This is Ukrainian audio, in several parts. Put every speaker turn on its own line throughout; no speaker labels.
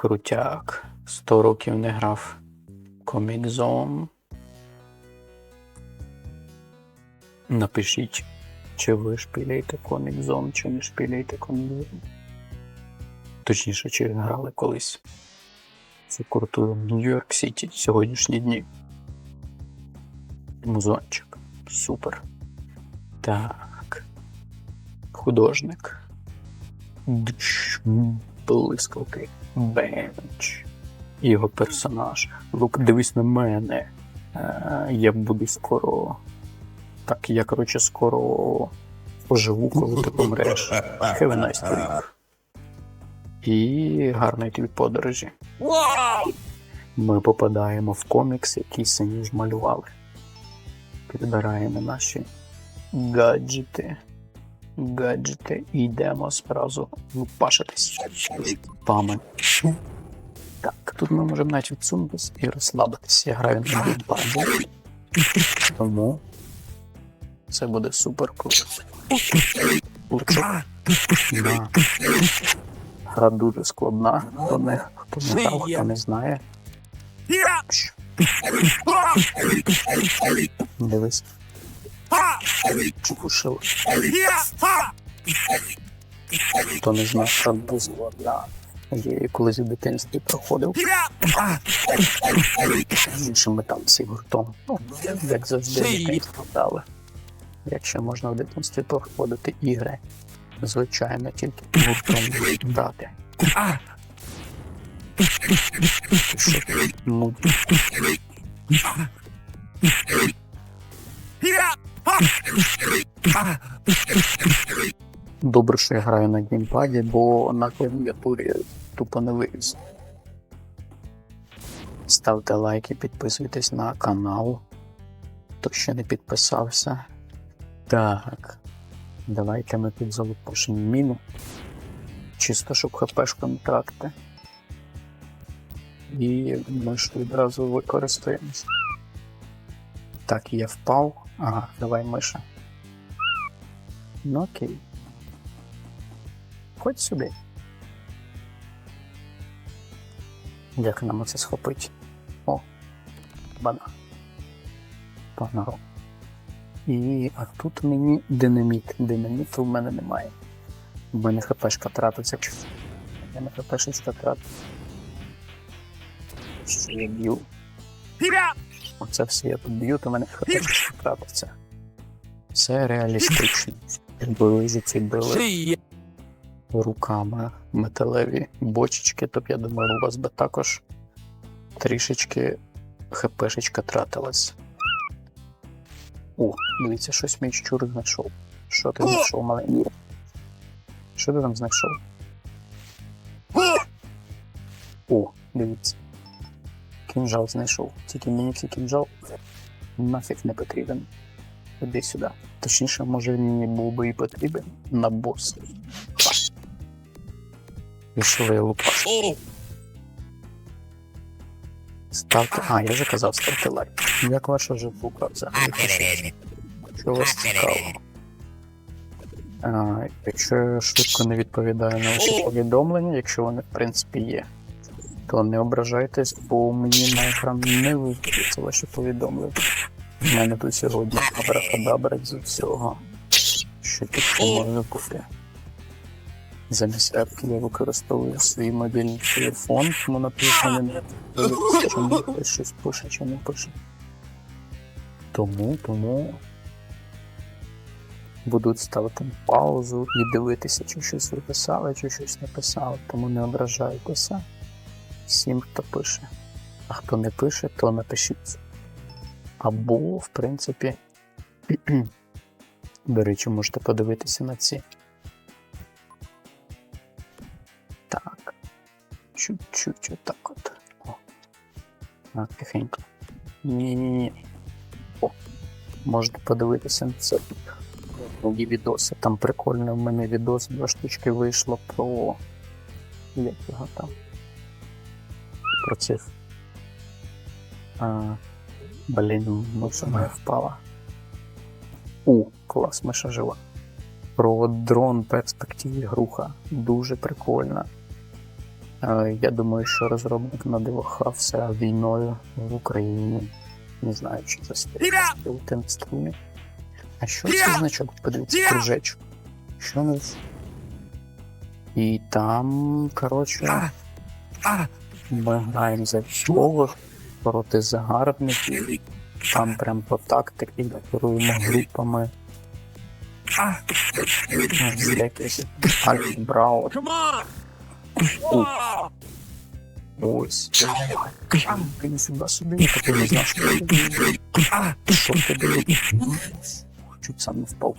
Крутяк. 100 років не грав. Zone. Напишіть, чи ви шпіляєте Zone, чи не шпіляєте Zone. Точніше, чи грали колись. Це крутою Нью-Йорк Сіті сьогоднішні дні. Музончик. Супер. Так. Художник. Блискавки. Бенч. Його персонаж. Лук, дивись на мене. Е, я буду скоро. Так, я, коротше, скоро поживу, коли ти помреш. Have a nice trip. І гарної тобі подорожі. Ми попадаємо в комікс, який самі ж малювали. Підбираємо наші гаджети. Гаджети і йдемо зразу лупашитись. Пами. Так, тут ми можемо навіть відсунутися і розслабитися. Я граю на геймпаді. Тому це буде супер круто. Гра дуже складна. Хто не, хто не грав, хто не знає. Дивись. Чукушив. Хто не знає, гра дуже складна. Я її колись в дитинстві проходив з іншими там всі гуртом. Ну, як завжди, не складали. Якщо можна в дитинстві проходити ігри, звичайно, тільки гуртом брати. Що? Ну, добре, що я граю на геймпаді, бо на клавіатурі тупо не вивіз. Ставте лайки, підписуйтесь на канал. Хто ще не підписався. Так. Давайте ми тут залупашимо міну. Чисто, щоб хпшку не тракти. І ми ж відразу використаємось. Так, я впав. Ага, давай миша. Ну окей. Ходь сюди. Як нам це схопить? О, бана. Погнав. І а тут мені динаміт. Динаміту в мене немає. У мене хпшка тратиться. У мене хпшечка тратиться. Що я б'ю? Оце все я тут б'ю, то мене хпшка тратиться. Це реалістично. За це били руками металеві бочечки, то б я думаю, у вас би також трішечки хпшечка тратилась. О, дивіться, щось мій щур знайшов. Що ти знайшов, маленький? Що ти там знайшов? О, дивіться. Кінжал знайшов. Тільки мені цей кінжал нафіг не потрібен. Іди сюди. Точніше, може він мені був би і потрібен на бос. Пішли лупаш. Ставте. А, я вже казав, ставте лайк. Як ваша живука взагалі? пишіть? Що вас цікаво? А, якщо я швидко не відповідаю на ваші повідомлення, якщо вони в принципі є, то не ображайтесь, бо мені на екран не виводяться ваші повідомлення. У мене тут сьогодні абракадабра з всього, що тільки можна бути. Замість епки я використовую свій мобільний телефон, тому написано не чи щось пише, чи не пише. Тому, тому будуть ставити паузу і дивитися, чи щось ви писали, чи щось не писали. Тому не ображайтеся всім, хто пише. А хто не пише, то напишіть. Або, в принципі, до речі, можете подивитися на ці. Так. Чуть-чуть отак от. О. Так, тихенько. Ні-ні-ні. О. Можете подивитися на це. Нові відоси. Там прикольно в мене відос, два штучки вийшло про. Як його там? Про цих. А, блін, миша моя впала. У, клас, миша жива. Про дрон перспективі груха. Дуже прикольна. Я думаю, що розробник надивахався війною в Україні. Не знаю, чи це спілти на стрімі. А що це значок? Подивіться, кружечок. Що у нас? І там, коротше, ми граємо за військових проти загарбників. Там прям по тактиці керуємо групами. Якийсь Альф Ось. Блін, сюди сюди, такий не знав. Що ти? Чуть сам не впав.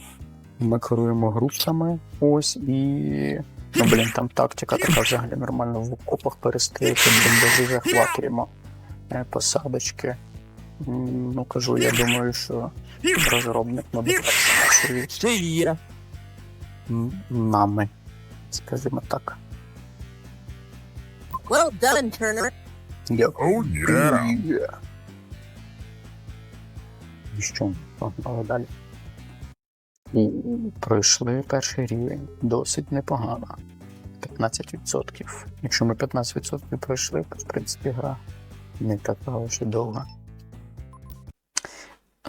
Ми керуємо групами, ось і. Ну, блін, там тактика така взагалі нормально в окопах перестрілки, бліндажі захватуємо. Е, Посадочки. Ну, кажу, я думаю, що розробник мабуть нами, скажімо так.
Well done, Turner.
Дякую.
Oh, yeah.
Yeah. І що, погнали далі. І пройшли перший рівень. Досить непогано. 15%. Якщо ми 15% пройшли, то в принципі гра не така вже довга.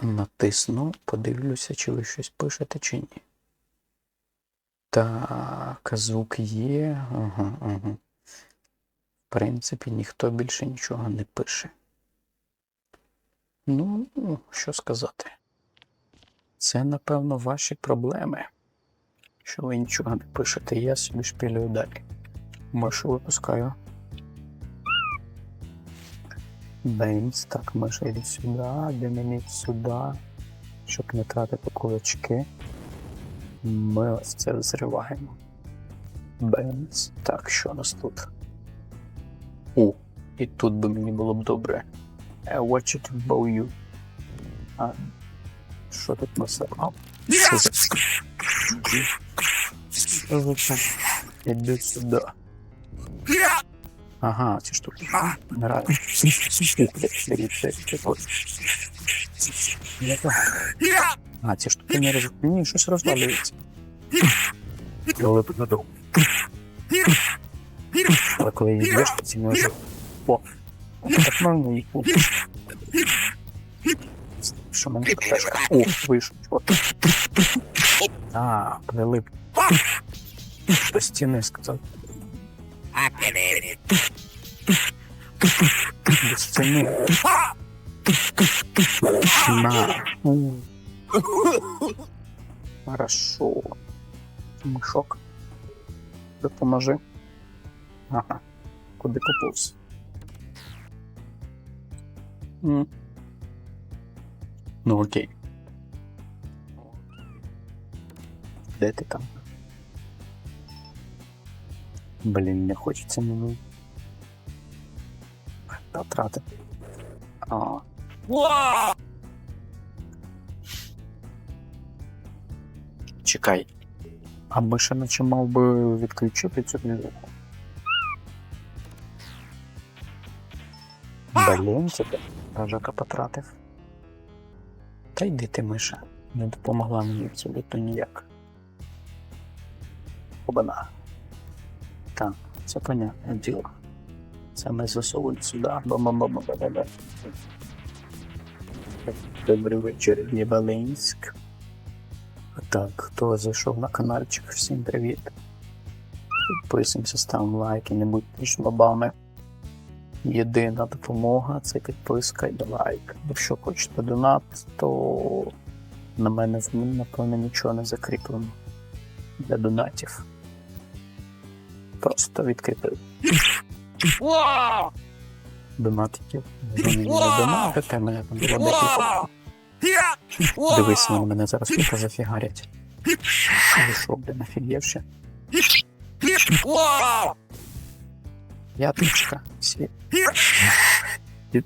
Натисну, подивлюся, чи ви щось пишете, чи ні. Так, звук є. Ага, ага. В принципі, ніхто більше нічого не пише. Ну, що сказати. Це, напевно, ваші проблеми. Що ви нічого не пишете, я собі шпілюю далі. Мишу випускаю. Бейнс, так, миша йде сюди, демініт сюди, щоб не тратити кулачки. Ми ось це зриваємо. Бейнс. Так, що у нас тут? О, і тут би мені було б добре. I watch it bow you. А, що тут? Що. Що це? Іди сюди. Ага, ці штуки. Нравится. А, ці штуки не роз... Ні, щось розвалюється. Але подумав. Але коли її б'єш, то ці не вже... О, так можна їх теж... О, вийшов. От. А, прилип. До стіни сказав. До стіни. На. Хорошо. Мішок. Допоможи. Ага. Куди поповз? М. Ну окей. Де ти там? Блін, не хочеться мені. Потратити. А. Чекай. А би ще наче мав би відключити цю музику. Блін, тебе Рожака потратив. Та йди ти, Миша. Не допомогла мені абсолютно ніяк. Обана. Так, це понятне діло. Це ми засовуємо сюди. Добрий вечір, Єбалинськ. Так, хто зайшов на каналчик, всім привіт. Підписуємося, ставимо лайки, не будьте жлобами. Єдина допомога це підписка і лайк. Якщо хочете донат, то на мене напевно нічого не закріплено для донатів. Просто відкрити донатиків. Не донатите, мене там було декілька. Дивись, вони мене зараз тут зафігарять. Що, блін, офігівши? Всі. Дід.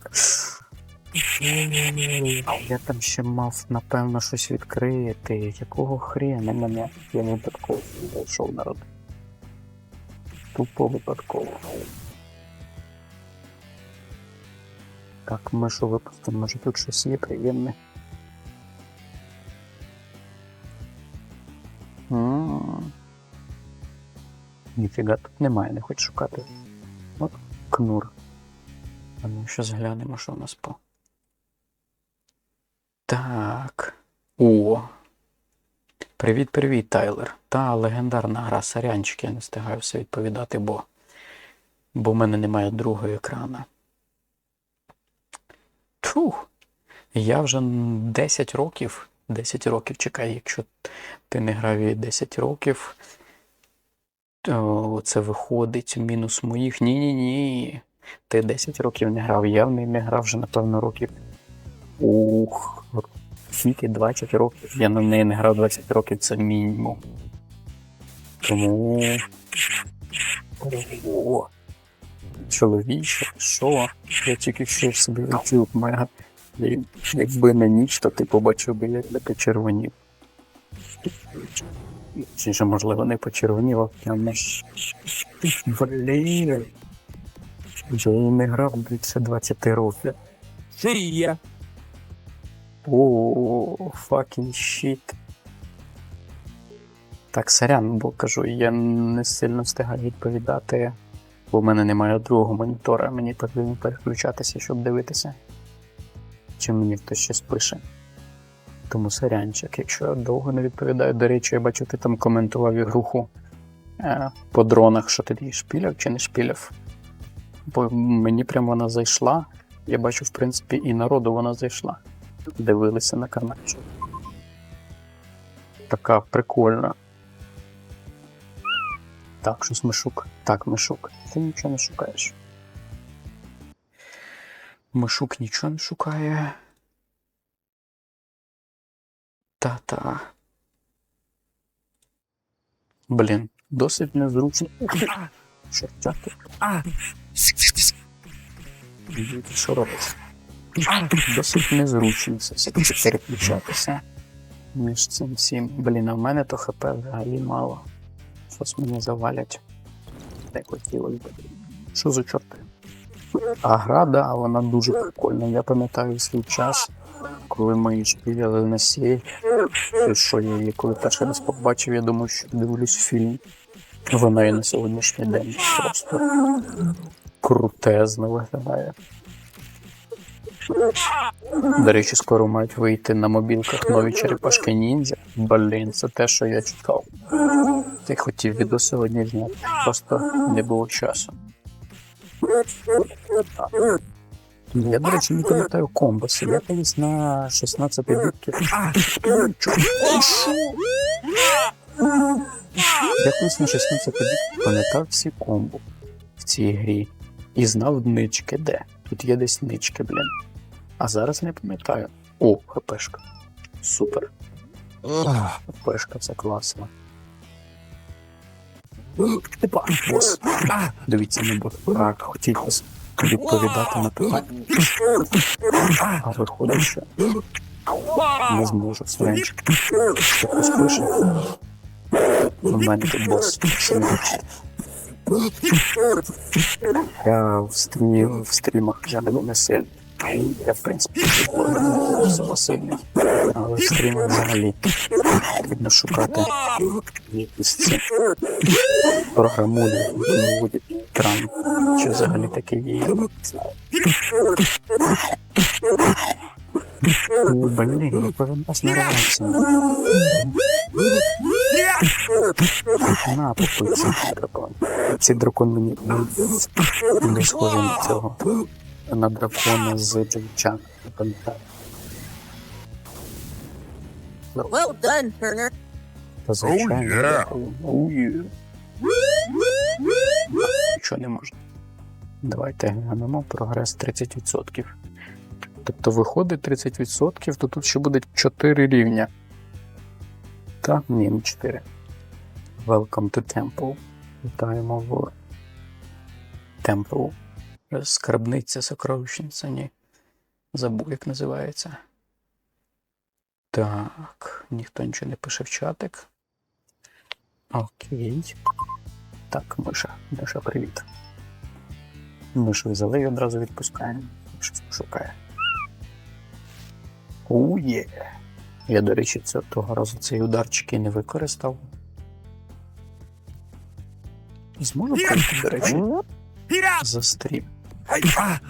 Я там ще мав, напевно, щось відкрити. Якого хрена мене? Я випадково зайшов народ. Тупо випадково. Так, ми що випустимо? Може тут щось є приємне? Ніфіга тут немає, не хоч шукати. От кнур. А ну щось глянемо, що у нас по. Так. О. Привіт, привіт, Тайлер. Та легендарна гра Сарянчик, я не встигаю все відповідати, бо. Бо в мене немає другого екрана. Тух. Я вже 10 років. 10 років чекай, якщо ти не грав 10 років. То це виходить мінус моїх. Ні-ні-ні. Ти 10 років не грав, я в неї не грав вже, напевно, років. Ух. Скільки 20 років. Я на неї не грав 20 років, це мінімум. Тому. О, чоловіче, що? Я тільки що собі відчув мега. Якби не ніч, то ти побачив би, як червонів. Чи ж, можливо, не почервонів, а прямо. Блін. Я не грав більше 20 років.
Сирія.
О, fucking shit. Так, сорян, бо кажу, я не сильно встигаю відповідати, бо в мене немає другого монітора, мені потрібно переключатися, щоб дивитися. Чи мені хтось щось пише. Тому сорянчик, якщо я довго не відповідаю, до речі, я бачу, ти там коментував ігруху е, по дронах, що ти її шпіляв чи не шпіляв. Бо мені прямо вона зайшла. Я бачу, в принципі, і народу вона зайшла дивилися на каналі. Така прикольна. Так, щось Мишук. Так, Мишук. Ти нічого не шукаєш. Мишук нічого не шукає. Та-та. Блін, досить незручно. Що тяти?
А,
Що робиш? Досить незручно все переключатися. Між цим всім. Блін, а в мене то ХП взагалі мало. Щось мене завалять. Не хотілося б. Що за чорти? А гра, да, вона дуже прикольна. Я пам'ятаю свій час, коли ми шпіляли на сей. І що я її коли перший раз побачив, я думав, що дивлюсь фільм. Вона і на сьогоднішній день просто крутезно виглядає. До речі, скоро мають вийти на мобілках нові черепашки ніндзя. Блін, це те, що я чекав. Ти хотів відео сьогодні зняти. Просто не було часу. Я, до речі, не пам'ятаю комбоси. Я колись на 16 бітки. Я колись на 16 бітки пам'ятав всі комбо в цій грі. І знав нички де. Тут є десь нички, блін. А зараз не пам'ятаю. О, ХПшка. Супер. ХПшка, це класно. Дивіться, не буду. Так, хотів вас відповідати на питання. А виходить, не зможу. Френч. Пише. У мене тут бос. Я в стрімі, в стрімах я не сильний. Я, в принципі, особо сильний. Але в стрімах взагалі потрібно шукати якісь ці програмулі, екран. Чи взагалі таке є. Ну, Блін, кожен раз на реакцію. На, попий цей дракон. Цей дракон мені не схожий на цього. На дракона з. Не пам'ятаю.
Well done, Turner.
Та звичайно.
yeah.
Oh, yeah. Нічого не можна. Давайте глянемо прогрес 30%. Тобто виходить 30%, то тут ще буде 4 рівня. Так, ні, не 4. Welcome to Temple. Вітаємо в Temple. Скарбниця, сокровищниця, ні. Забув, як називається. Так, ніхто нічого не пише в чатик. Окей. Так, Миша. Миша, привіт. Мишу взяли і одразу відпускаємо. Щось пошукає. Ує. Я, до речі, це того разу цей ударчик і не використав. Зможу пройти, до речі. За стрім.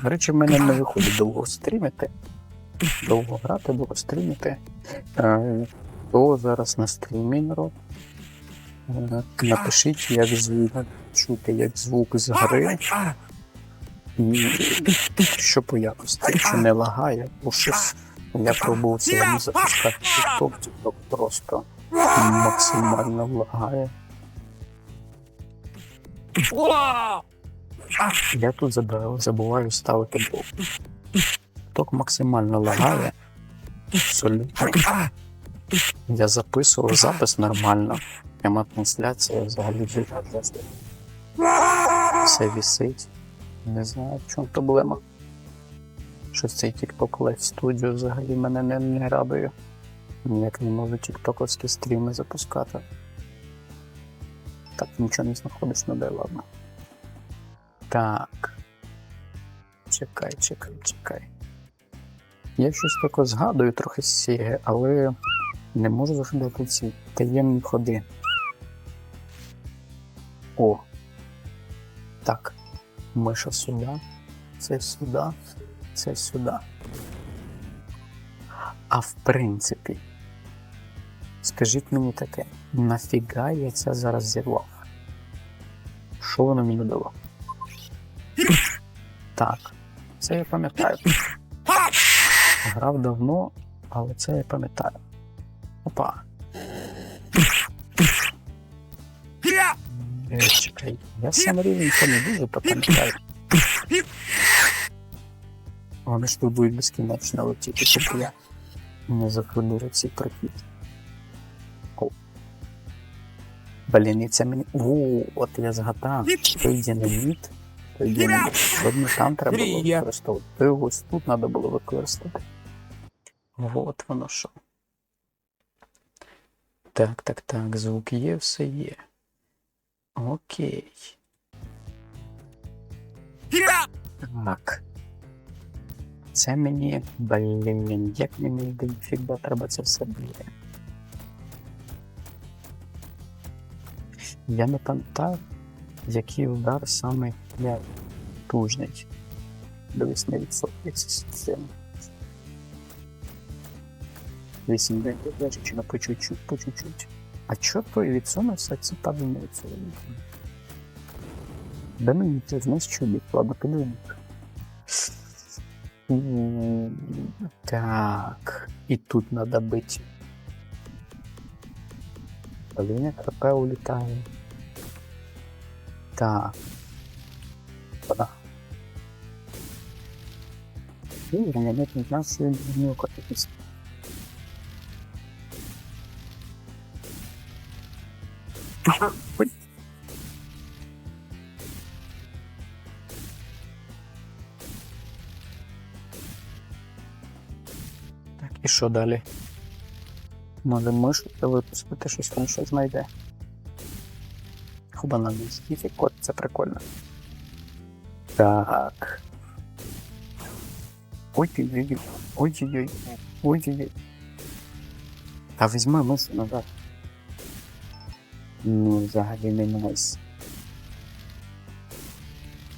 До речі, в мене не виходить довго стрімити. Довго грати, довго стрімити. Е, То зараз на стрімі народ. Напишіть, як звук чути, як звук з гри. Що по якості, чи не лагає, бо щось я пробував сьогодні запускати TikTok, TikTok просто максимально лагає. Я тут забуваю ставити блок. Ток максимально лагає. Абсолютно. Я записував запис нормально. Пряма трансляція взагалі життя. Все вісить. Не знаю, в чому проблема. Щось цей TikTok Live Studio взагалі мене не, не радує. Ніяк не можу тіктоковські стріми запускати. Так, нічого не знаходиш, ну дай ладно. Так. Чекай, чекай, чекай. Я щось таке згадую трохи з Сіги, але не можу згадати ці таємні ходи. О. Так. Миша сюди, це сюди, це сюди. А в принципі, скажіть мені таке, нафіга я це зараз зірвав? Що воно мені дало? Так, це я пам'ятаю. Грав давно, але це я пам'ятаю. Опа. Чекай, я сам рівень то не дуже то пам'ятаю. Вони ж тут будуть безкінечно летіти, щоб я не заходив прохід. О. Блін, і це мені. О, от я згадав. Той динаміт. Той динаміт. Одно там треба було використовувати. То ось тут треба було використати. От воно що. Так, так, так, звук є, все є. Окей. Так. Це мені, блін, як мені дофіга треба це все буде. Я не пам'ятаю, який удар саме я тужний. До 8% це система. 8 день чи на по чуть-чуть, по чуть-чуть. А чо той відсунувся, ці пади не відсунулися? Да ну нічого, знаєш, чоловік, ладно, підемо. Так, і тут надо бить. Полиня КП улітає. Так. Вода. І гранатний нас не укотитись. Так, і що далі? Може мишу та випустити щось там щось знайде. Хуба на міський код, це прикольно. Так. Ой-ой-ой. Ой-ой-ой. Ой-ой-ой. А візьми мишу назад. Ну, взагалі не найс.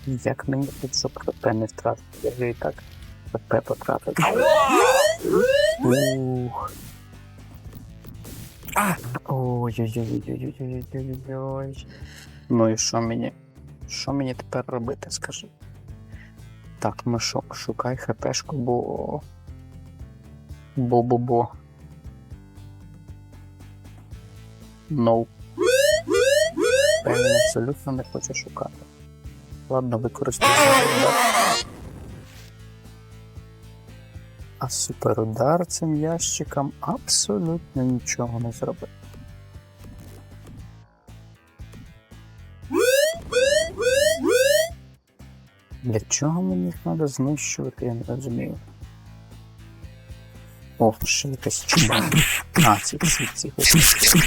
Як мені тут, ХП не втратити? Я вже і так ХП потратив. Ух. А! Ой-ой-ой-ой-ой-ой-ой-ой-ой. Ну і що мені? Що мені тепер робити, скажи? Так, ну що, шукай хпшку, бо. Бо-бо-бо. Ну. Певно, абсолютно не хоче шукати. Ладно, використаю. А суперудар цим ящикам абсолютно нічого не зробить. Для чого мені їх треба знищувати, я не розумію. О, ще якась чума. А, ці, ці, ці.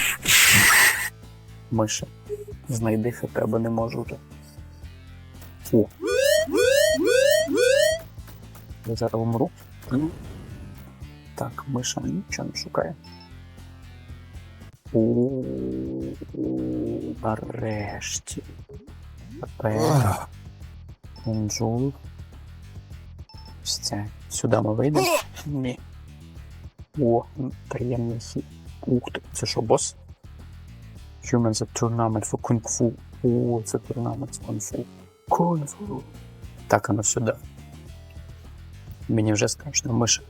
Миша. Знайди хп, бо не можу вже. О. Я зараз умру. Так, миша нічого не шукає. О, нарешті. Тепер Джул. Ось. Сюди ми вийдемо? Ні. О, приємний хід. Ух ти, це що, бос? Humans a tournament for Kung Fu. О, це турнамент з кунг-фу. Кунг-фу. Так, а ну сюди. Мені вже страшно миша.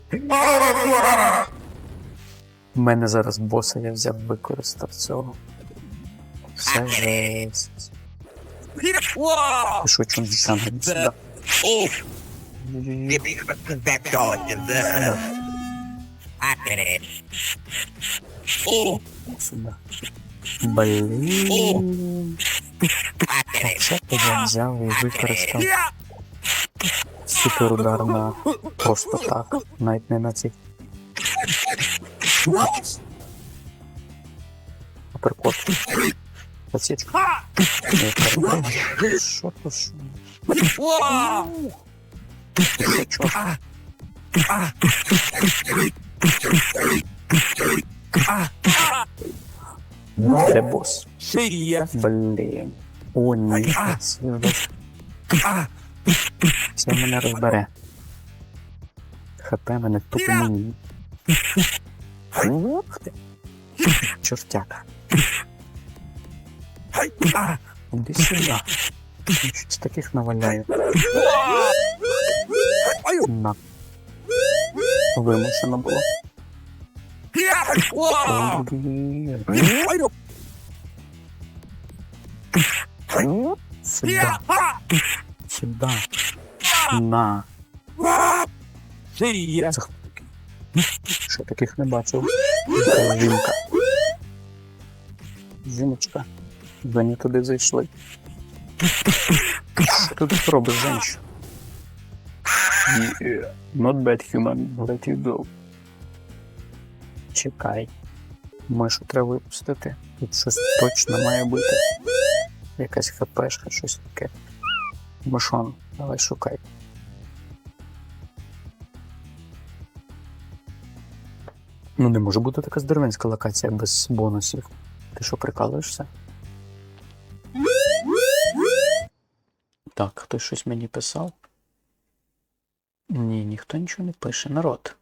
У мене зараз боса я взяв, використав цього. Все жесть. Що, чому сюди? Сюди.
I did
ти я взяв і використав суперудар на просто так. Навіть не на цих апперкот. Подсечка. Що то що?
Whoa!
Ти чо? Де бос?
See.
Блін. О, ні. Це Це мене розбере. ХП мене тупо мені. Ух ти. Чортяка. Іди сюди. Щось таких наваляю. На. Вимушено було. Сюди. На. Що таких не бачив? Жінка. Жіночка. Ви не туди зайшли. Що ти тут робиш? Yeah. Not bad human, let you go. Чекай. Мишу треба випустити. Тут щось точно має бути. Якась хпшка, щось таке. Мишон, давай шукай. Ну, не може бути така здоровенська локація без бонусів. Ти що, прикалуєшся? Так, хтось щось мені писав? Ні, ніхто нічого не пише. Народ.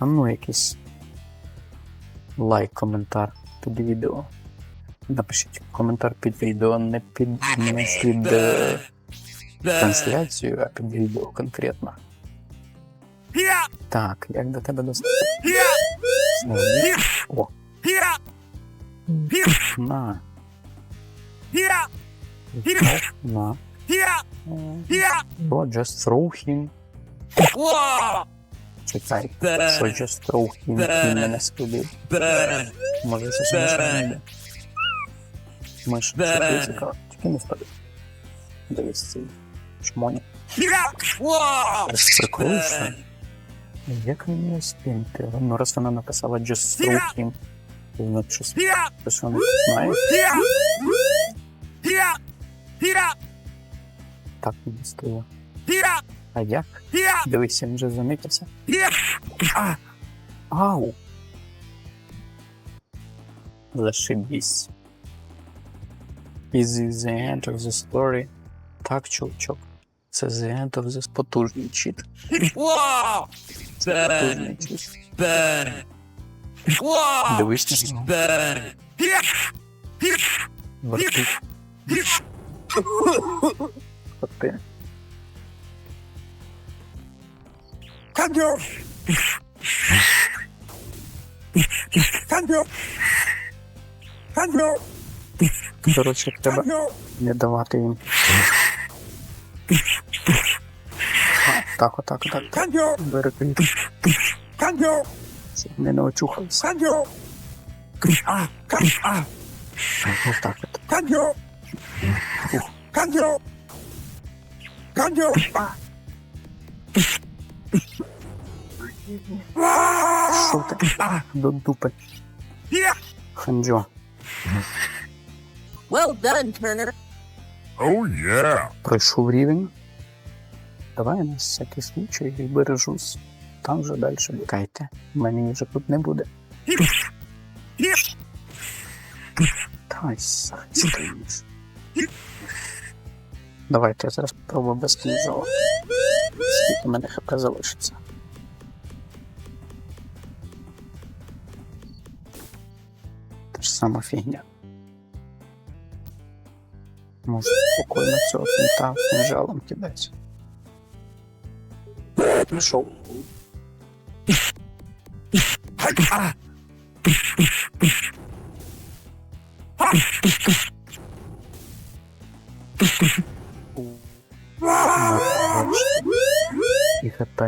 А ну якийсь лайк, коментар під відео. Напишіть коментар під відео, не під не під е, трансляцію, а під відео конкретно. Так, як до тебе достати? О, just throw him. Чекай, що throw він мене скидив. Може, щось не. Миш, що ти цікаво. Тільки не впади. Дивись цей!
Whoa!
Приколишся? Як він її спінти? Ну, раз вона написала just throw him, то значить щось вона знає. Так не стало. А як?
Yeah!
Дивися, він вже замітився. Ау! Зашибісь. Is the end of the story? Так, чувачок. Це the end of this потужний чіт.
Whoa!
Потужний чіт. Дивись на
Kanjo! Kanjo! Kanjo!
Коротше, треба не давати їм. Так, отак, отак. Вони не
Ah!
Отак от.
Kanjo! Kanjo!
Що ти? До дупи. Ханджо.
Well done, Turner.
Oh, yeah.
Пройшов рівень. Давай на всякий случай і бережусь. Там вже далі чекайте. Мені вже тут не буде. Давай, стоїш. Давайте я зараз спробую без книжок. Скільки в мене хп залишиться. Сама фігня. Може спокійно цього фінта кинжалом кидати.
Ah.
І хп.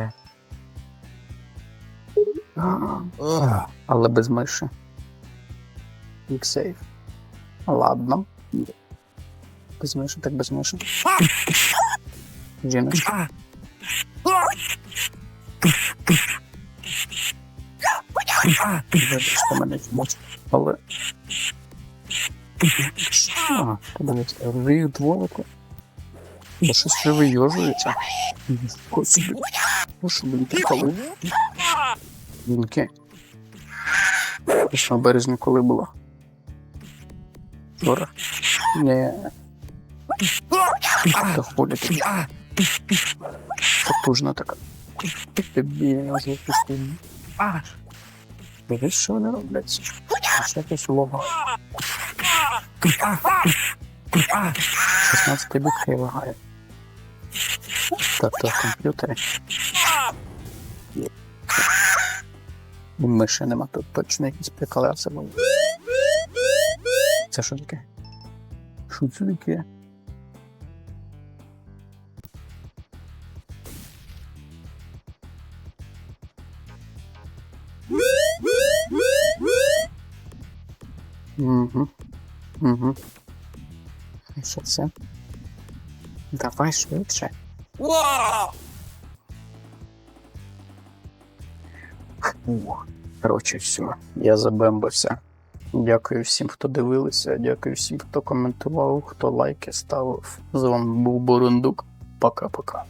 Але без миші. Сейф. Ладно. Без миші, так без миші. Жіночка. Вибачте мене чомусь. Але. Що? Вже. Щось ще вийожується. Господи. Ну що, блін, приколи? Вінки. Що в коли було? Та хуля ти. Потужна така. Дебільна звуки Дивись, що вони роблять. Це якесь лого. 16 бітки лагає. Та то в комп'ютері. Є. І Миші нема тут точно якісь приколяси були. Це що таке? Що це таке? Угу. Угу. Що це? Давай швидше. Ух. Коротше, все, я забембався. Дякую всім, хто дивилися, дякую всім, хто коментував, хто лайки ставив. З вами був Борундук. Пока-пока.